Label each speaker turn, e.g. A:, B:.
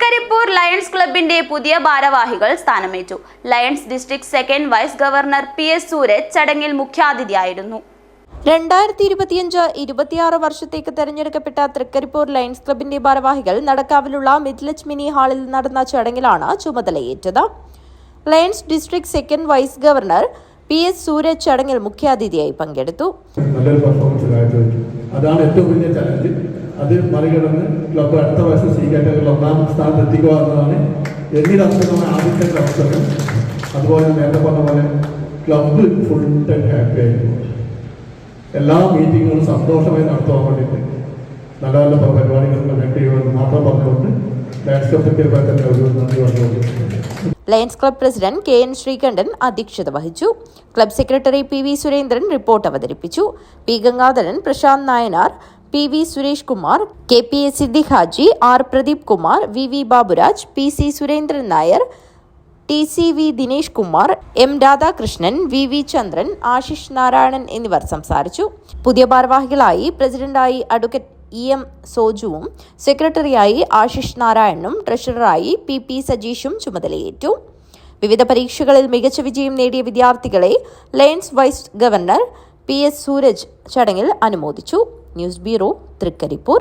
A: Trikaripur lions ക്ലബിന്റെ പുതിയ ഭാരവാഹികൾ സ്ഥാനമേറ്റു. Lions district second vice governor P S Sooraj ചടങ്ങിൽ മുഖ്യാതിഥിയായിരുന്നു.
B: രണ്ടായിരത്തി ഇരുപത്തിയഞ്ച് ഇരുപത്തിയാറ് വർഷത്തേക്ക് തെരഞ്ഞെടുക്കപ്പെട്ട തൃക്കരിപ്പൂർ ലയൺസ് ക്ലബിന്റെ ഭാരവാഹികൾ നടക്കാവിലുള്ള മിഡ്ലച്ച് മിനി ഹാളിൽ നടന്ന ചടങ്ങിലാണ് ചുമതലയേറ്റത്. Lions district second vice governor P S Sooraj ചടങ്ങിൽ മുഖ്യാതിഥിയായി പങ്കെടുത്തു.
C: അതാണ് ഏറ്റവും വലിയ ചലഞ്ച് അത് മറികടന്ന് ക്ലബ്ബ് അടുത്ത വർഷം സി കാറ്റഗറിയിൽ ഒന്നാം സ്ഥാനത്ത് എത്തിക്കുക എന്നതാണ് എന്നീ എന്നിരന്തരമായ ആദ്യത്തെ അവസരം അതുപോലെ നേരത്തെ പറഞ്ഞ പോലെ ക്ലബ്ബ് ഫുൾ ടൈം ഹാപ്പി ആയിരുന്നു. എല്ലാ മീറ്റിങ്ങുകളും സന്തോഷമായി നടത്തുവാൻ വേണ്ടിയിട്ട് നല്ല നല്ല പരിപാടികൾ കണ്ടക്ട് ചെയ്യുമെന്ന് മാത്രം പറഞ്ഞുകൊണ്ട് Lions
B: Lions club president K N Sreekantan അധ്യക്ഷത വഹിച്ചു. Club secretary P V Surendran report അവതരിപ്പിച്ചു. P Gangadharan Prashanth Nayanar P V Suresh Kumar K P S Siddique Haji R Pradeep Kumar V V Baburaj P C Surendran Nair T C V Dinesh Kumar M Radhakrishnan V V Chandran Ashish Narayanan എന്നിവർ സംസാരിച്ചു. പുതിയ ഭാരവാഹികളായി പ്രസിഡന്റായി advocate E M സോജുവും സെക്രട്ടറിയായി ആശിഷ് നാരായണനും ട്രഷററായി P P സജീഷും ചുമതലയേറ്റു. വിവിധ പരീക്ഷകളിൽ മികച്ച വിജയം നേടിയ വിദ്യാർത്ഥികളെ Lions vice governor P S Suraj ചടങ്ങിൽ അനുമോദിച്ചു. News bureau Trikaripur